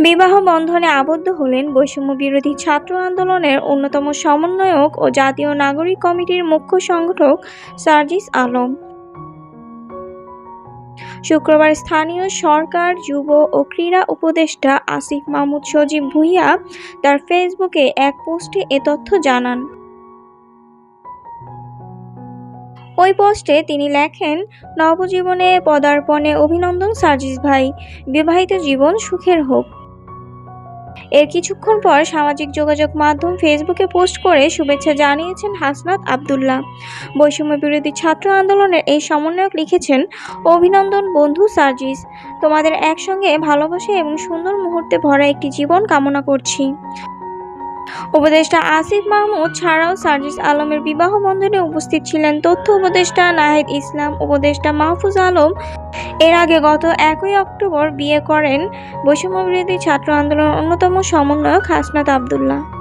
বিবাহ বন্ধনে আবদ্ধ হলেন বৈষম্য বিরোধী ছাত্র আন্দোলনের অন্যতম সমন্বয়ক ও জাতীয় নাগরিক কমিটির মুখ্য সংগঠক সার্জিস আলম। শুক্রবার স্থানীয় সরকার, যুব ও ক্রীড়া উপদেষ্টা আসিফ মাহমুদ সজীব ভুইয়া তার ফেসবুকে এক পোস্টে এ তথ্য জানান। ওই পোস্টে তিনি লেখেন, নবজীবনে পদার্পণে অভিনন্দন সার্জিস ভাই। বিবাহিত জীবন সুখের হোক। এর কিছুক্ষণ পর সামাজিক যোগাযোগ মাধ্যম ফেসবুকে পোস্ট করে শুভেচ্ছা জানিয়েছেন হাসনাত আবদুল্লাহ। বৈষম্য বিরোধী ছাত্র আন্দোলনের এই সমন্বয়ক লিখেছেন, অভিনন্দন বন্ধু সার্জিস, তোমাদের একসঙ্গে ভালোবাসা এবং সুন্দর মুহূর্তে ভরা একটি জীবন কামনা করছি। উপদেষ্টা আসিফ মাহমুদ ছাড়াও সার্জিস আলমের বিবাহ বন্ধনে উপস্থিত ছিলেন তথ্য উপদেষ্টা নাহিদ ইসলাম, উপদেষ্টা মাহফুজ আলম এর আগে গত একই অক্টোবর বিয়ে করেন বৈষম্যবিরোধী ছাত্র আন্দোলনের অন্যতম সমন্বয়ক হাসনাত আবদুল্লাহ।